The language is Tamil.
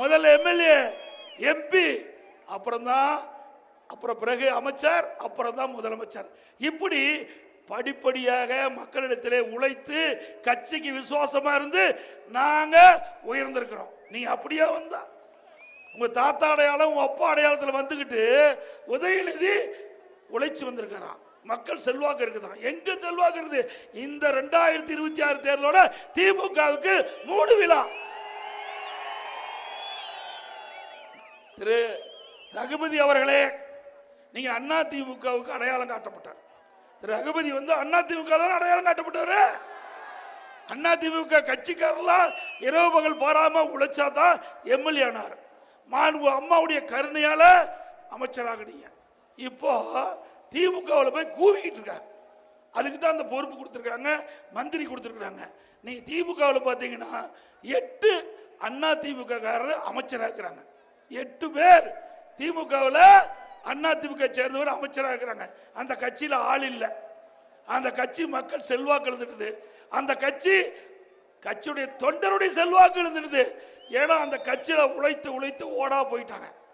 முதல்ல எம்எல்ஏ எம்பி அப்புறம் தான் அப்புறம் பிறகு அமைச்சர் அப்புறம் தான் முதலமைச்சர். இப்படி படிப்படியாக மக்களிடத்திலே உழைத்து கட்சிக்கு விசுவாசமா இருந்து நாங்க உயர்ந்திருக்கிறோம். நீங்கள் அப்படியே வந்தா. உங்க தாத்தா அடையாளம் உங்க அப்பா அடையாளத்தில் வந்துக்கிட்டு உதயநிதி உழைச்சி வந்திருக்கிறான். மக்கள் செல்வாக்கு இருக்குதான். எங்க செல்வாக்கு இருக்குது? இந்த ரெண்டாயிரத்தி இருபத்தி ஆறு தேர்தலோட திமுகவுக்கு மூடு விழா. திரு ரகுபதி அவர்களே நீங்க அண்ணா திமுகவுக்கு அடையாளம் காட்டப்பட்டார். திரு ரகுபதி வந்து அண்ணா திமுக தான் அடையாளம் காட்டப்பட்டவர். அண்ணா திமுக கட்சிக்காரெல்லாம் இரவு பகல் பாராம உழைச்சாதான் எம்எல்ஏ ஆனார். மாண்பு அம்மாவுடைய கருணையால அமைச்சராகினீங்க. இப்போ திமுகவில் போய் கூவிக்கிட்டு இருக்காரு. அதுக்கு தான் அந்த பொறுப்பு கொடுத்துருக்காங்க மந்திரி கொடுத்துருக்காங்க நீங்கள் திமுகவில் பார்த்தீங்கன்னா எட்டு அண்ணா திமுக காரர் அமைச்சராக இருக்கிறாங்க. எட்டு பேர். திமுகவில் அண்ணா திமுக சேர்ந்தவர் அமைச்சராக இருக்கிறாங்க. அந்த கட்சியில் ஆள் இல்லை. அந்த கட்சி மக்கள் செல்வாக்கு எழுந்துடுது அந்த கட்சி கட்சியுடைய தொண்டருடைய செல்வாக்கு எழுந்துடுது ஏன்னா அந்த கட்சியில் உழைத்து உழைத்து ஓடா போயிட்டாங்க.